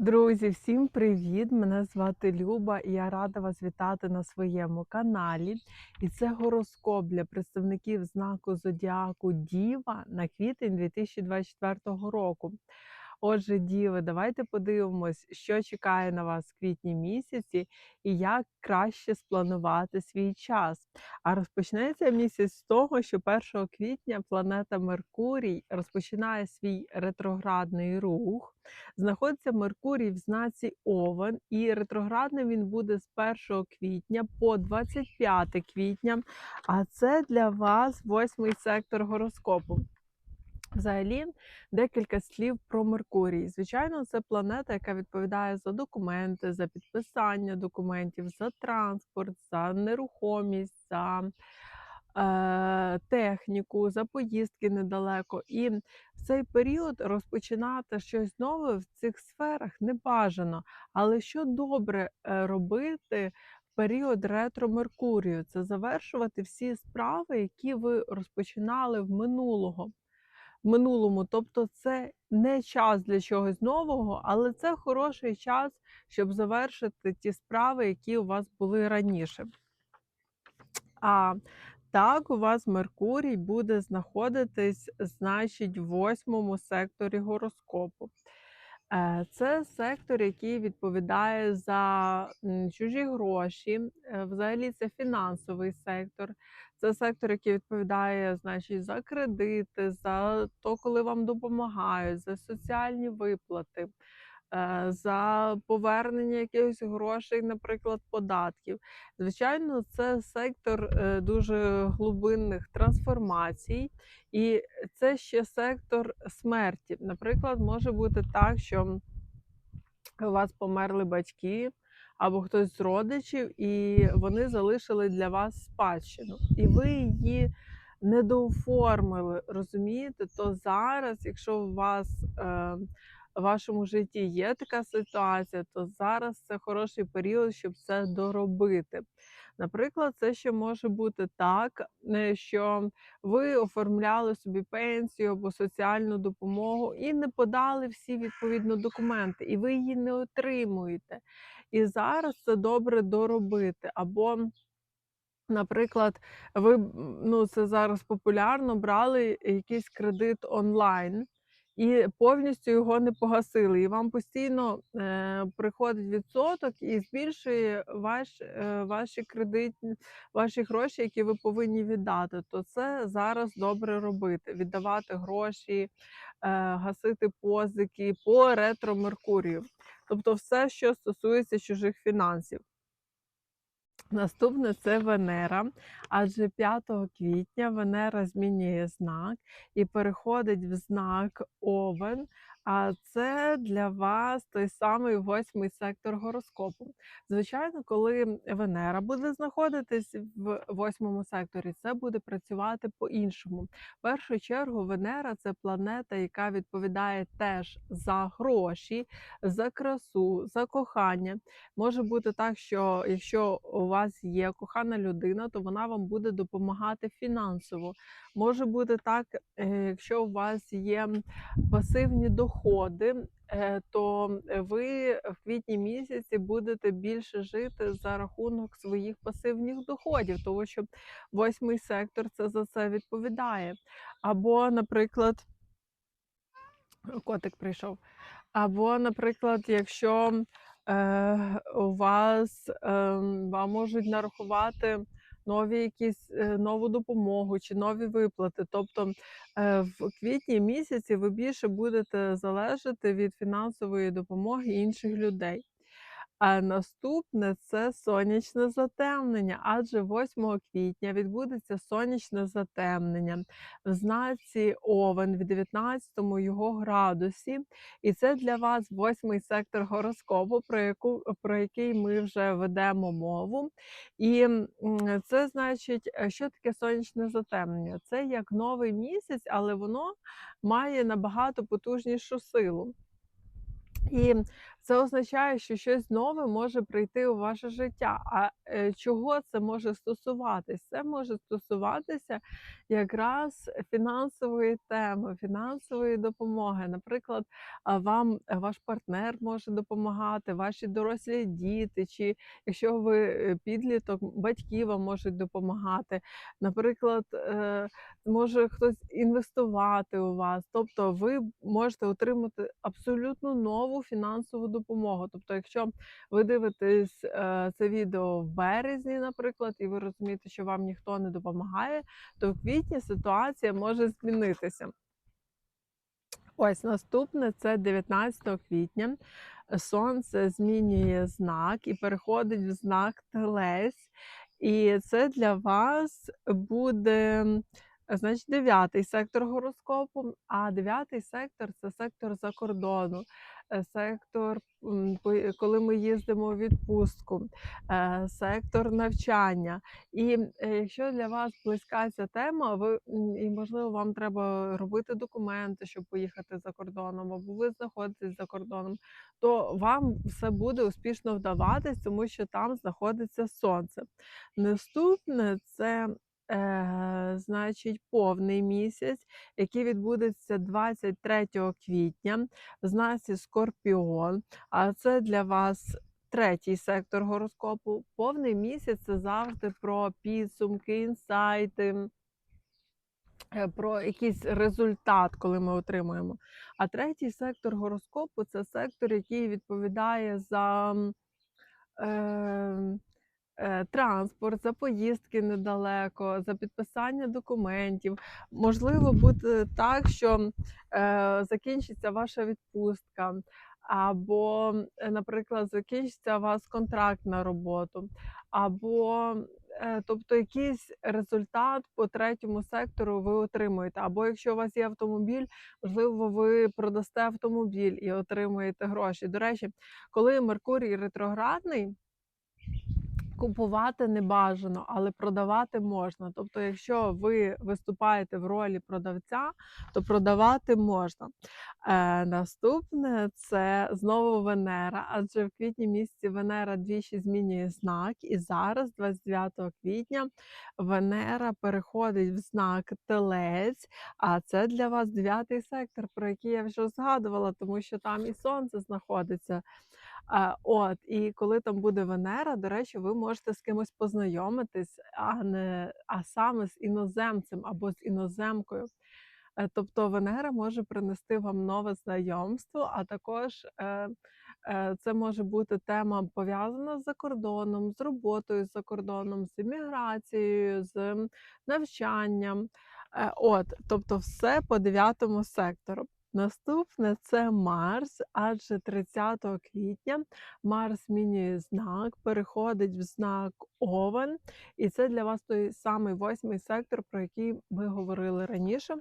Друзі, всім привіт! Мене звати Люба, і я рада вас вітати на своєму каналі. І це гороскоп для представників знаку Зодіаку Діва на квітень 2024 року. Отже, Діви, давайте подивимось, що чекає на вас в квітні місяці і як краще спланувати свій час. А розпочнеться місяць з того, що 1 квітня планета Меркурій розпочинає свій ретроградний рух. Знаходиться Меркурій в знаці Овен, і ретроградним він буде з 1 квітня по 25 квітня. А це для вас восьмий сектор гороскопу. Взагалі, декілька слів про Меркурій. Звичайно, це планета, яка відповідає за документи, за підписання документів, за транспорт, за нерухомість, за е, техніку, за поїздки недалеко. І в цей період розпочинати щось нове в цих сферах не бажано. Але що добре е, робити? Період ретро Меркурію це завершувати всі справи, які ви розпочинали в минулого минулому. Тобто, це не час для чогось нового, але це хороший час, щоб завершити ті справи, які у вас були раніше. А так, у вас Меркурій буде знаходитись, значить, в восьмому секторі гороскопу. Е, Це сектор, який відповідає за чужі гроші. Е, Взагалі, це фінансовий сектор. Це сектор, який відповідає, значить, за кредити, за то, коли вам допомагають, за соціальні виплати, за повернення якихось грошей, наприклад, податків. Звичайно, це сектор е, дуже глибинних трансформацій, і це ще сектор смерті. Наприклад, може бути так, що у вас померли батьки або хтось з родичів, і вони залишили для вас спадщину, і ви її недооформили, розумієте? То зараз, якщо у вас е, в вашому житті є така ситуація, то зараз це хороший період, щоб це доробити. Наприклад, це ще може бути так, е, що ви оформляли собі пенсію або соціальну допомогу і не подали всі відповідно документи, і ви її не отримуєте. І зараз це добре доробити. Або, наприклад, ви ну це зараз популярно, брали якийсь кредит онлайн. І повністю його не погасили. І вам постійно е, приходить відсоток і збільшує ваш, е, ваші кредитні ваші гроші, які ви повинні віддати. То це зараз добре робити: віддавати гроші, е, гасити позики по ретро Меркурію. Тобто, все, що стосується чужих фінансів. Наступне це Венера, адже 5 квітня Венера змінює знак і переходить в знак Овен. А це для вас той самий восьмий сектор гороскопу. Звичайно, коли Венера буде знаходитись в восьмому секторі, це буде працювати по-іншому. В першу чергу, Венера це планета, яка відповідає теж за гроші, за красу, за кохання. Може бути так, що якщо у вас є кохана людина, то вона вам буде допомагати фінансово. Може бути так, е, якщо у вас є пасивні доходи, е, то ви в квітні місяці будете більше жити за рахунок своїх пасивних доходів, тому що восьмий сектор це за це відповідає. Або, наприклад, котик прийшов. Або, наприклад, якщо е, у вас е, вам можуть нарахувати нові якісь е, нову допомогу чи нові виплати. Тобто е, в квітні місяці ви більше будете залежати від фінансової допомоги інших людей. А наступне це сонячне затемнення, адже 8 квітня відбудеться сонячне затемнення в знаці Овен в 19 його градусі. І це для вас восьмий сектор гороскопу, про яку про який ми вже ведемо мову. І це значить, е, що таке сонячне затемнення? Це як новий місяць, але воно має набагато потужнішу силу. І Це означає, що щось нове може прийти у ваше життя. А е, чого це може стосуватись? Це може стосуватися якраз фінансової теми, фінансової допомоги. Наприклад, вам е, ваш партнер може допомагати, ваші дорослі діти, чи якщо ви е, підліток, батьки вам можуть допомагати. Наприклад, може хтось інвестувати у вас. Тобто ви можете отримати абсолютно нову фінансову допомогу. Тобто, якщо ви дивитесь е, це відео в березні, наприклад, і ви розумієте, що вам ніхто не допомагає, то в квітні ситуація може змінитися. Ось наступне це 19 квітня. Сонце змінює знак і переходить в знак Телець. І це для вас буде, значить, дев'ятий сектор гороскопу. А дев'ятий сектор це сектор за кордону, сектор, м, коли ми їздимо у відпустку, е, сектор навчання. І е, якщо для вас близька ця тема, ви і можливо вам треба робити документи, щоб поїхати за кордоном, або ви знаходитесь за кордоном, то вам все буде успішно вдаватись, тому що там знаходиться сонце. Наступне це. Е, значить, повний місяць, який відбудеться 23 квітня в знаці Скорпіон. А це для вас третій сектор гороскопу. Повний місяць це завжди про підсумки, інсайти, е, про якийсь результат, коли ми отримуємо. А третій сектор гороскопу це сектор, який відповідає за. Е, Транспорт, за поїздки недалеко, за підписання документів. Можливо, буде так, що е, закінчиться ваша відпустка, або, е, наприклад, закінчиться у вас контракт на роботу, або е, тобто якийсь результат по третьому сектору ви отримуєте. Або якщо у вас є автомобіль, можливо, ви продасте автомобіль і отримуєте гроші. До речі, коли Меркурій ретроградний. Купувати не бажано, але продавати можна. Тобто, якщо ви виступаєте в ролі продавця, то продавати можна. Е, наступне це знову Венера, адже в квітні місяці Венера двічі змінює знак, і зараз, 29 квітня, Венера переходить в знак Телець. А це для вас дев'ятий сектор, про який я вже згадувала, тому що там і сонце знаходиться. От, і коли там буде Венера, до речі, ви можете з кимось познайомитись, а не а саме з іноземцем або з іноземкою. Е, Тобто Венера може принести вам нове знайомство, а також е, е, це може бути тема пов'язана з закордоном, з роботою за кордоном, з імміграцією, з навчанням. От, тобто, все по дев'ятому сектору. Наступне це Марс, адже 30 квітня Марс змінює знак, переходить в знак Овен, і це для вас той самий восьмий сектор, про який ми говорили раніше.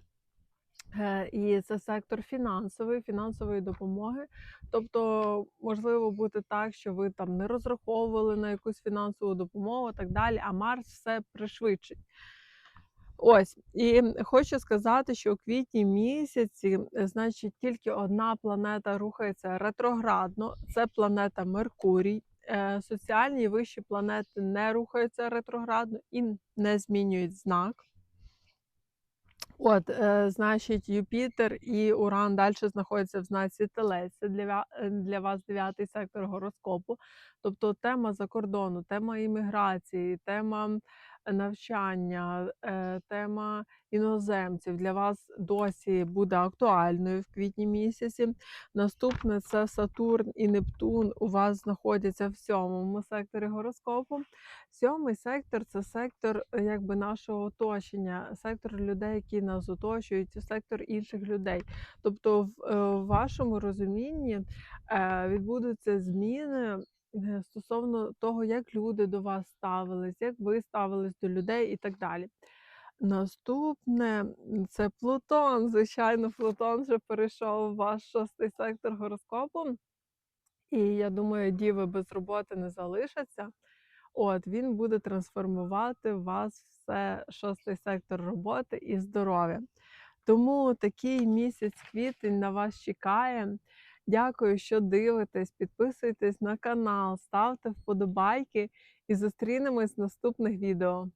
Е, І це сектор фінансовий, фінансової допомоги. Тобто, можливо бути так, що ви там не розраховували на якусь фінансову допомогу, так далі, а Марс все пришвидшить. Ось, і хочу сказати, що у квітні місяці, е, значить, тільки одна планета рухається ретроградно. Це планета Меркурій. Е, Соціальні і вищі планети не рухаються ретроградно і не змінюють знак. От, е, значить, Юпітер і Уран далі знаходяться в знаці Телець. Це для, для вас дев'ятий сектор гороскопу. Тобто тема закордону, тема імміграції, тема навчання, е, тема іноземців для вас досі буде актуальною в квітні місяці. Наступне це Сатурн і Нептун у вас знаходяться в сьомому секторі гороскопу. Сьомий сектор це сектор е, якби нашого оточення, сектор людей, які нас оточують, сектор інших людей. Тобто, в, е, вашому розумінні відбудуться зміни. Е, Стосовно того, як люди до вас ставились, як ви ставились до людей і так далі. Наступне це Плутон. Звичайно, Плутон вже перейшов в ваш шостий сектор гороскопу. І я думаю, діви без роботи не залишаться. От він буде трансформувати вас все шостий сектор роботи і здоров'я. Тому такий місяць квітень на вас чекає. Дякую, що дивитесь. Підписуйтесь на канал, ставте вподобайки і зустрінемось в наступних відео.